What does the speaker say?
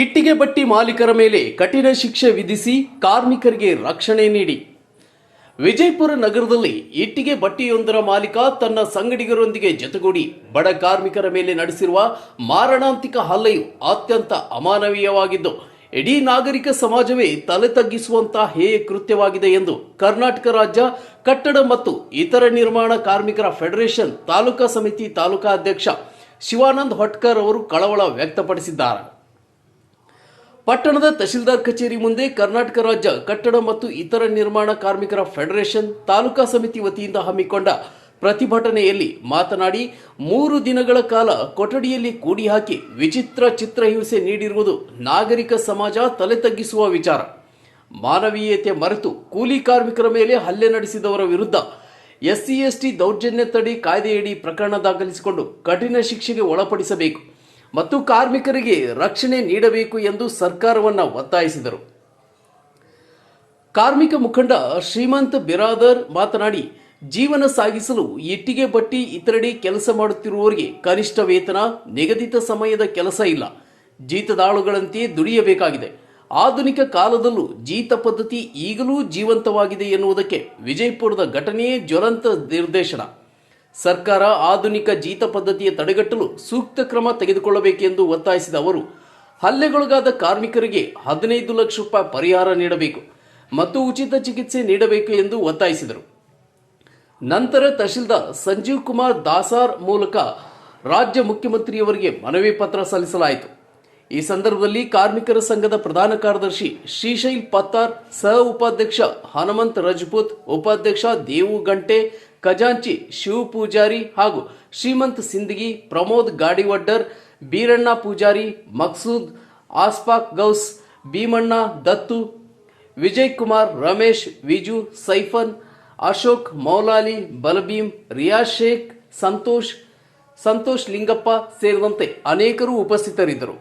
ಇಟ್ಟಿಗೆ ಬಟ್ಟಿ ಮಾಲೀಕರ ಮೇಲೆ ಕಠಿಣ ಶಿಕ್ಷೆ ವಿಧಿಸಿ ಕಾರ್ಮಿಕರಿಗೆ ರಕ್ಷಣೆ ನೀಡಿ. ವಿಜಯಪುರ ನಗರದಲ್ಲಿ ಇಟ್ಟಿಗೆ ಬಟ್ಟಿಯೊಂದರ ಮಾಲೀಕ ತನ್ನ ಸಂಗಡಿಗರೊಂದಿಗೆ ಜೊತೆಗೂಡಿ ಬಡ ಕಾರ್ಮಿಕರ ಮೇಲೆ ನಡೆಸಿರುವ ಮಾರಣಾಂತಿಕ ಹಲ್ಲೆಯು ಅತ್ಯಂತ ಅಮಾನವೀಯವಾಗಿದ್ದು, ಇಡೀ ನಾಗರಿಕ ಸಮಾಜವೇ ತಲೆ ತಗ್ಗಿಸುವಂತಹ ಹೇಯ ಕೃತ್ಯವಾಗಿದೆ ಎಂದು ಕರ್ನಾಟಕ ರಾಜ್ಯ ಕಟ್ಟಡ ಮತ್ತು ಇತರ ನಿರ್ಮಾಣ ಕಾರ್ಮಿಕರ ಫೆಡರೇಷನ್ ತಾಲೂಕಾ ಸಮಿತಿ ತಾಲೂಕಾ ಅಧ್ಯಕ್ಷ ಶಿವಾನಂದ್ ಹೊಟ್ಕರ್ ಅವರು ಕಳವಳ ವ್ಯಕ್ತಪಡಿಸಿದ್ದಾರೆ. ಪಟ್ಟಣದ ತಹಶೀಲ್ದಾರ್ ಕಚೇರಿ ಮುಂದೆ ಕರ್ನಾಟಕ ರಾಜ್ಯ ಕಟ್ಟಡ ಮತ್ತು ಇತರ ನಿರ್ಮಾಣ ಕಾರ್ಮಿಕರ ಫೆಡರೇಷನ್ ತಾಲೂಕಾ ಸಮಿತಿ ವತಿಯಿಂದ ಹಮ್ಮಿಕೊಂಡ ಪ್ರತಿಭಟನೆಯಲ್ಲಿ ಮಾತನಾಡಿ, ಮೂರು ದಿನಗಳ ಕಾಲ ಕೊಠಡಿಯಲ್ಲಿ ಕೂಡಿ ಹಾಕಿ ವಿಚಿತ್ರ ಚಿತ್ರಹಿಂಸೆ ನೀಡಿರುವುದು ನಾಗರಿಕ ಸಮಾಜ ತಲೆ ತಗ್ಗಿಸುವ ವಿಚಾರ. ಮಾನವೀಯತೆ ಮರೆತು ಕೂಲಿ ಕಾರ್ಮಿಕರ ಮೇಲೆ ಹಲ್ಲೆ ನಡೆಸಿದವರ ವಿರುದ್ಧ ಎಸ್ಸಿ ಎಸ್ಟಿ ದೌರ್ಜನ್ಯ ತಡೆ ಕಾಯ್ದೆಯಡಿ ಪ್ರಕರಣ ದಾಖಲಿಸಿಕೊಂಡು ಕಠಿಣ ಶಿಕ್ಷೆಗೆ ಒಳಪಡಿಸಬೇಕು. ಮತ್ತು ಕಾರ್ಮಿಕರಿಗೆ ರಕ್ಷಣೆ ನೀಡಬೇಕು ಎಂದು ಸರ್ಕಾರವನ್ನು ಒತ್ತಾಯಿಸಿದರು. ಕಾರ್ಮಿಕ ಮುಖಂಡ ಶ್ರೀಮಂತ್ ಬಿರಾದರ್ ಮಾತನಾಡಿ, ಜೀವನ ಸಾಗಿಸಲು ಇಟ್ಟಿಗೆ ಬಟ್ಟಿ ಇತರಡಿ ಕೆಲಸ ಮಾಡುತ್ತಿರುವವರಿಗೆ ಕನಿಷ್ಠ ವೇತನ, ನಿಗದಿತ ಸಮಯದ ಕೆಲಸ ಇಲ್ಲ. ಜೀತದಾಳುಗಳಂತೆ ದುಡಿಯಬೇಕಾಗಿದೆ. ಆಧುನಿಕ ಕಾಲದಲ್ಲೂ ಜೀತ ಪದ್ಧತಿ ಈಗಲೂ ಜೀವಂತವಾಗಿದೆ ಎನ್ನುವುದಕ್ಕೆ ವಿಜಯಪುರದ ಘಟನೆಯೇ ಜ್ವಲಂತ ನಿರ್ದೇಶನ. ಸರ್ಕಾರ ಆಧುನಿಕ ಜೀತ ಪದ್ಧತಿಯ ತಡೆಗಟ್ಟಲು ಸೂಕ್ತ ಕ್ರಮ ತೆಗೆದುಕೊಳ್ಳಬೇಕೆಂದು ಒತ್ತಾಯಿಸಿದ ಅವರು, ಹಲ್ಲೆಗೊಳಗಾದ ಕಾರ್ಮಿಕರಿಗೆ ಹದಿನೈದು ಲಕ್ಷ ರೂಪಾಯಿ ಪರಿಹಾರ ನೀಡಬೇಕು ಮತ್ತು ಉಚಿತ ಚಿಕಿತ್ಸೆ ನೀಡಬೇಕು ಎಂದು ಒತ್ತಾಯಿಸಿದರು. ನಂತರ ತಹಶೀಲ್ದಾರ್ ಸಂಜೀವ್ ಕುಮಾರ್ ದಾಸಾರ್ ಮೂಲಕ ರಾಜ್ಯ ಮುಖ್ಯಮಂತ್ರಿಯವರಿಗೆ ಮನವಿ ಪತ್ರ ಸಲ್ಲಿಸಲಾಯಿತು. ಈ ಸಂದರ್ಭದಲ್ಲಿ ಕಾರ್ಮಿಕರ ಸಂಘದ ಪ್ರಧಾನ ಕಾರ್ಯದರ್ಶಿ ಶ್ರೀಶೈಲ್ ಪತ್ತಾರ್, ಸಹ ಉಪಾಧ್ಯಕ್ಷ ಹನುಮಂತ್ ರಜಪೂತ್, ಉಪಾಧ್ಯಕ್ಷ ದೇವು ಗಂಟೆ ಖಜಾಂಚಿ, ಶಿವ ಪೂಜಾರಿ ಹಾಗೂ ಶ್ರೀಮಂತ್ ಸಿಂದಗಿ ಪ್ರಮೋದ್ ಗಾಡಿವಡ್ಡರ್, ಬೀರಣ್ಣ ಪೂಜಾರಿ, ಮಕ್ಸೂದ್ ಆಸ್ಪಾಕ್ ಗೌಸ್, ಭೀಮಣ್ಣ ದತ್ತು ವಿಜಯ್ ಕುಮಾರ್ ರಮೇಶ್, ವಿಜು ಸೈಫನ್, ಅಶೋಕ್ ಮೌಲಾಲಿ, ಬಲಭೀಮ್ ರಿಯಾಜ್ ಶೇಖ್, ಸಂತೋಷ್ ಸಂತೋಷ್ ಲಿಂಗಪ್ಪ ಸೇರಿದಂತೆ ಅನೇಕರು ಉಪಸ್ಥಿತರಿದ್ದರು.